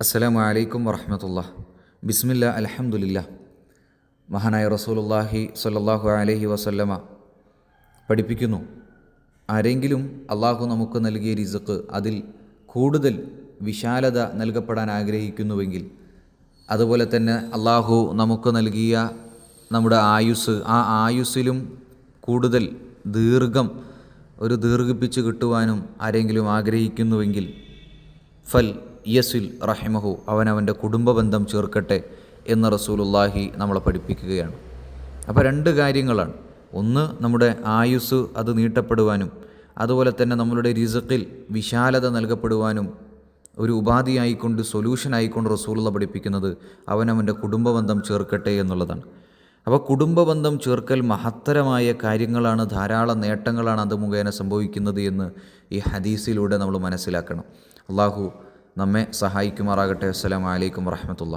അസ്സലാമു അലൈക്കും വറഹമത്തുള്ള ബിസ്മില്ല അലഹമുല്ല മഹാനായ റസൂലുല്ലാഹി സ്വല്ലല്ലാഹു അലഹി വസല്ലമ പഠിപ്പിക്കുന്നു ആരെങ്കിലും അള്ളാഹു നമുക്ക് നൽകിയ റിസക്ക് അതിൽ കൂടുതൽ വിശാലത നൽകപ്പെടാൻ ആഗ്രഹിക്കുന്നുവെങ്കിൽ അതുപോലെ തന്നെ അള്ളാഹു നമുക്ക് നൽകിയ നമ്മുടെ ആയുസ് ആ ആയുസ്സിലും കൂടുതൽ ദീർഘം ഒരു ദീർഘിപ്പിച്ച് കിട്ടുവാനും ആരെങ്കിലും ആഗ്രഹിക്കുന്നുവെങ്കിൽ ഫൽ യസിൽ റഹിമഹു അവനവന്റെ കുടുംബ ബന്ധം ചേർക്കട്ടെ എന്ന് റസൂലുള്ളാഹി നമ്മളെ പഠിപ്പിക്കുകയാണ്. അപ്പോൾ രണ്ട് കാര്യങ്ങളാണ്. ഒന്ന് നമ്മുടെ ആയുസ് അത് നീട്ടപ്പെടുവാനും അതുപോലെ തന്നെ നമ്മളുടെ റിസക്കിൽ വിശാലത നൽകപ്പെടുവാനും ഒരു ഉപാധിയായിക്കൊണ്ട് സൊല്യൂഷൻ ആയിക്കൊണ്ട് റസൂലുള്ള പഠിപ്പിക്കുന്നത് അവനവന്റെ കുടുംബ ബന്ധം ചേർക്കട്ടെ എന്നുള്ളതാണ്. അപ്പോൾ കുടുംബബന്ധം ചേർക്കൽ മഹത്തരമായ കാര്യങ്ങളാണ് ധാരാളം നേട്ടങ്ങളാണ് അത് മുഖേന സംഭവിക്കുന്നത് എന്ന് ഈ ഹദീസിലൂടെ നമ്മൾ മനസ്സിലാക്കണം. അള്ളാഹു നമ്മെ സഹായിക്കുമാറാകട്ടെ. അസ്സലാമു അലൈക്കും വറഹമത്തുള്ള